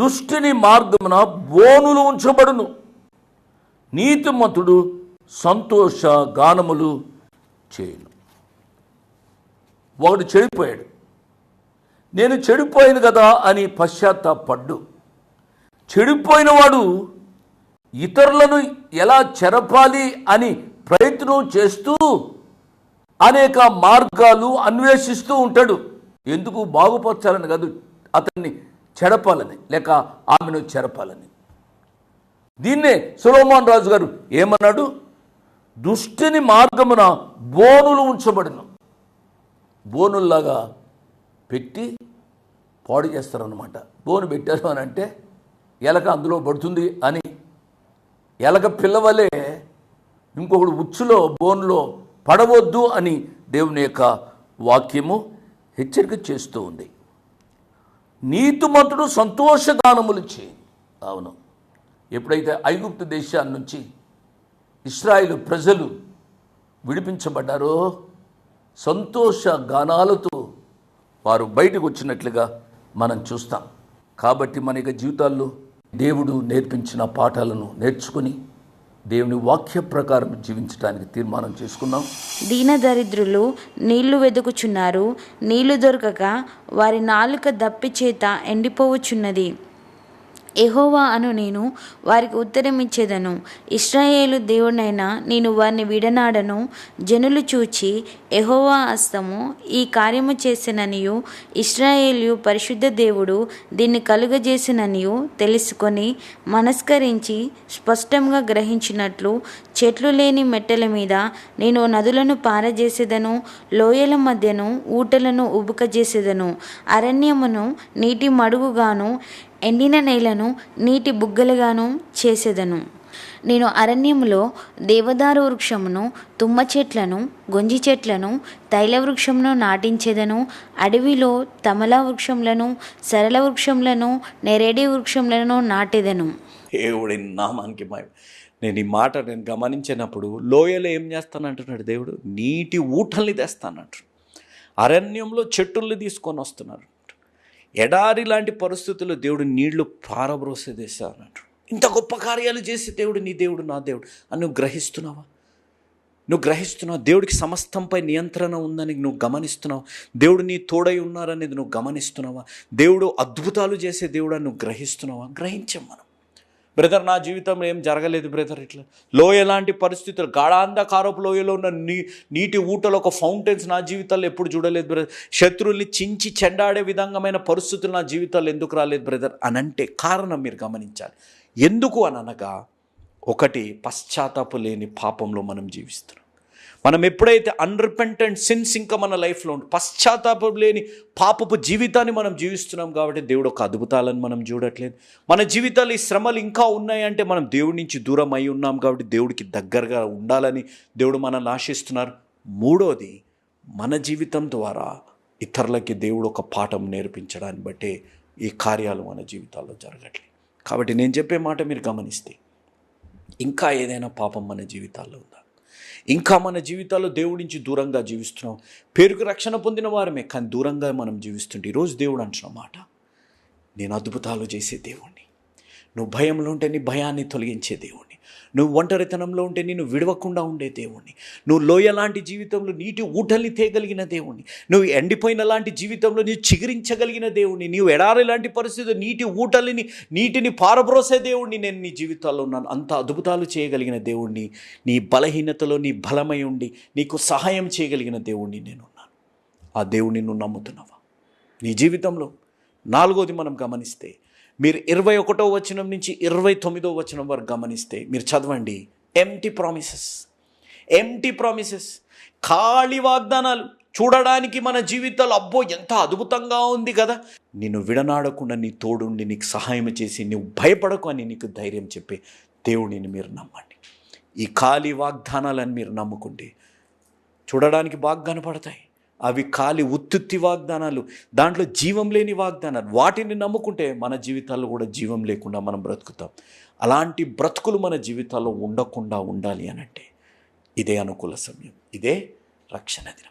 దుష్టిని మార్గమున బోనులు ఉంచబడును. నీతిమంతుడు సంతోష గానములు చేయను. ఒకడు చెడిపోయాడు. నేను చెడిపోయాను కదా అని పశ్చాత్తాపడ్డు. చెడిపోయిన వాడు ఇతరులను ఎలా చెరపాలి అని ప్రయత్నం చేస్తూ అనేక మార్గాలు అన్వేషిస్తూ ఉంటాడు. ఎందుకు? బాగుపరచాలని కాదు. అతన్ని చెడపాలని లేక ఆమెను చెరపాలని దీన్నే సులోమాన్ రాజు గారు ఏమన్నాడు? దుష్టిని మార్గమున బోనులు ఉంచబడిన. బోనుల్లాగా పెట్టి పాడు చేస్తారన్నమాట. బోను పెట్టారు అని అంటే ఎలక అందులో పడుతుంది అని. ఎలక పిల్లవలే ఇంకొకడు ఉచ్చులో బోన్లో పడవద్దు అని దేవుని యొక్క వాక్యము హెచ్చరిక చేస్తూ ఉంది. నీతిమంతుడు సంతోషగానములు చే అవును. ఎప్పుడైతే ఐగుప్తు దేశాన్ని నుంచి ఇస్రాయేల్ ప్రజలు విడిపించబడ్డారో సంతోష గానాలతో వారు బయటకు వచ్చినట్లుగా మనం చూస్తాం. కాబట్టి మన యొక్క జీవితాల్లో దేవుడు నేర్పించిన పాఠాలను నేర్చుకుని దేవుని వాక్య ప్రకారం జీవించడానికి తీర్మానం చేసుకున్నాం. దీనదరిద్రులు నీళ్ళు వెదుకుచున్నారు నీళ్ళు దొరకక వారి నాలుక దప్పి చేత ఎండిపోవచ్చున్నది. ఎహోవా అను నేను వారికి ఉత్తరం ఇచ్చేదను ఇస్రాయేలు దేవుడైనా నేను వారిని విడనాడను. జనులు చూచి ఎహోవా హస్తము ఈ కార్యము చేసిననియు ఇస్రాయేలు పరిశుద్ధ దేవుడు దీన్ని కలుగజేసిననియు తెలుసుకొని మనస్కరించి స్పష్టంగా గ్రహించినట్లు చెట్లు లేని మెట్టల మీద నేను నదులను పారజేసేదను లోయల మధ్యను ఊటలను ఉబుకజేసేదను. అరణ్యమును నీటి మడుగుగాను ఎండిన నేలను నీటి బుగ్గలుగాను చేసేదను. నేను అరణ్యములో దేవదారు వృక్షమును తుమ్మ చెట్లను గొంజి చెట్లను తైల వృక్షమును నాటించేదను అడవిలో తమల వృక్షములను సరళ వృక్షములను నెరేడి వృక్షములను నాటేదను. దేవుడి నామానికి నేను ఈ మాట నేను గమనించినప్పుడు లోయలో ఏం చేస్తానంటున్నాడు దేవుడు? నీటి ఊటల్ని తెస్తానంటు అరణ్యంలో చెట్టుల్ని తీసుకొని వస్తున్నారు ఎడారి లాంటి పరిస్థితుల్లో దేవుడు నీళ్ళు పారబ్రోసే అన్నట్టు ఇంత గొప్ప కార్యాలు చేసి దేవుడు నీ దేవుడు నా దేవుడు అని నువ్వు గ్రహిస్తున్నావా? నువ్వు గ్రహిస్తున్నావు? దేవుడికి సమస్తంపై నియంత్రణ ఉందని నువ్వు గమనిస్తున్నావు? దేవుడు నీ తోడై ఉన్నారనేది నువ్వు గమనిస్తున్నావా? దేవుడు అద్భుతాలు చేసే దేవుడు అని నువ్వు గ్రహిస్తున్నావా? గ్రహించాం మనం. బ్రదర్ నా జీవితంలో ఏం జరగలేదు బ్రదర్ ఇట్లా. లోయ లాంటి పరిస్థితులు గాఢాంధకారపు లోయలో ఉన్న నీ నీటి ఊటలో ఒక ఫౌంటైన్స్ నా జీవితాల్లో ఎప్పుడు చూడలేదు బ్రదర్. శత్రువుల్ని చించి చెండాడే విధంగామైన పరిస్థితులు నా జీవితాల్లో ఎందుకు రాలేదు బ్రదర్ అనంటే కారణం మీరు గమనించాలి. ఎందుకు అని అనగా ఒకటి పశ్చాత్తాపు లేని పాపంలో మనం జీవిస్తున్నాం. మనం ఎప్పుడైతే అన్రిపెంటెంట్ సిన్స్ ఇంకా మన లైఫ్లో ఉంటుంది పశ్చాత్తాపం లేని పాపపు జీవితాన్ని మనం జీవిస్తున్నాం కాబట్టి దేవుడు ఒక అద్భుతాలను మనం చూడట్లేదు. మన జీవితాలు ఈ శ్రమలు ఇంకా ఉన్నాయంటే మనం దేవుడి నుంచి దూరం అయి ఉన్నాం కాబట్టి దేవుడికి దగ్గరగా ఉండాలని దేవుడు మనల్ని ఆశిస్తున్నారు. మూడోది మన జీవితం ద్వారా ఇతరులకి దేవుడు ఒక పాఠం నేర్పించడాన్ని బట్టే ఈ కార్యాలు మన జీవితాల్లో జరగట్లేదు కాబట్టి నేను చెప్పే మాట మీరు గమనిస్తే ఇంకా ఏదైనా పాపం మన జీవితాల్లో ఉందా? ఇంకా మన జీవితాల్లో దేవుడి నుంచి దూరంగా జీవిస్తున్నాం. పేరుకు రక్షణ పొందిన వారమే కానీ దూరంగా మనం జీవిస్తుంటే ఈరోజు దేవుడు అంటున్న మాట నేను అద్భుతాలు చేసే దేవుణ్ణి. నువ్వు భయంలో ఉంటే నీ భయాన్ని తొలగించే దేవుణ్ణి. నువ్వు ఒంటరితనంలో ఉంటే నేను విడవకుండా ఉండే దేవుణ్ణి. నువ్వు లోయ లాంటి జీవితంలో నీటి ఊటల్ని తేగలిగిన దేవుణ్ణి. నువ్వు ఎండిపోయిన లాంటి జీవితంలో నీవు చిగురించగలిగిన దేవుణ్ణి. నీవు ఎడారి లాంటి పరిస్థితి నీటి ఊటల్ని నీటిని పారబ్రోసే దేవుణ్ణి. నేను నీ జీవితాల్లో ఉన్నాను. అంత అద్భుతాలు చేయగలిగిన దేవుణ్ణి. నీ బలహీనతలో నీ బలమై ఉండి నీకు సహాయం చేయగలిగిన దేవుణ్ణి నేను ఉన్నాను. ఆ దేవుణ్ణి నువ్వు నమ్ముతున్నావా? నీ జీవితంలో నాలుగోది మనం గమనిస్తే మీరు ఇరవై ఒకటో వచనం నుంచి ఇరవై తొమ్మిదో వచనం వరకు గమనిస్తే మీరు చదవండి. ఎంటీ ప్రామిసెస్ ఎంటీ ప్రామిసెస్ ఖాళీ వాగ్దానాలు. చూడడానికి మన జీవితాలు అబ్బో ఎంత అద్భుతంగా ఉంది కదా. నిన్ను విడనాడకుండా నీ తోడుండి నీకు సహాయం చేసి నువ్వు భయపడకు అని నీకు ధైర్యం చెప్పే దేవుడిని మీరు నమ్మండి. ఈ ఖాళీ వాగ్దానాలను మీరు నమ్ముకుంటే చూడడానికి బాగా కనపడతాయి. అవి ఖాళీ ఉత్తుత్తి వాగ్దానాలు. దాంట్లో జీవం లేని వాగ్దానాలు. వాటిని నమ్ముకుంటే మన జీవితాల్లో కూడా జీవం లేకుండా మనం బ్రతుకుతాం. అలాంటి బ్రతుకులు మన జీవితాల్లో ఉండకుండా ఉండాలి అనంటే ఇదే అనుకూల సమయం. ఇదే రక్షణ దినం.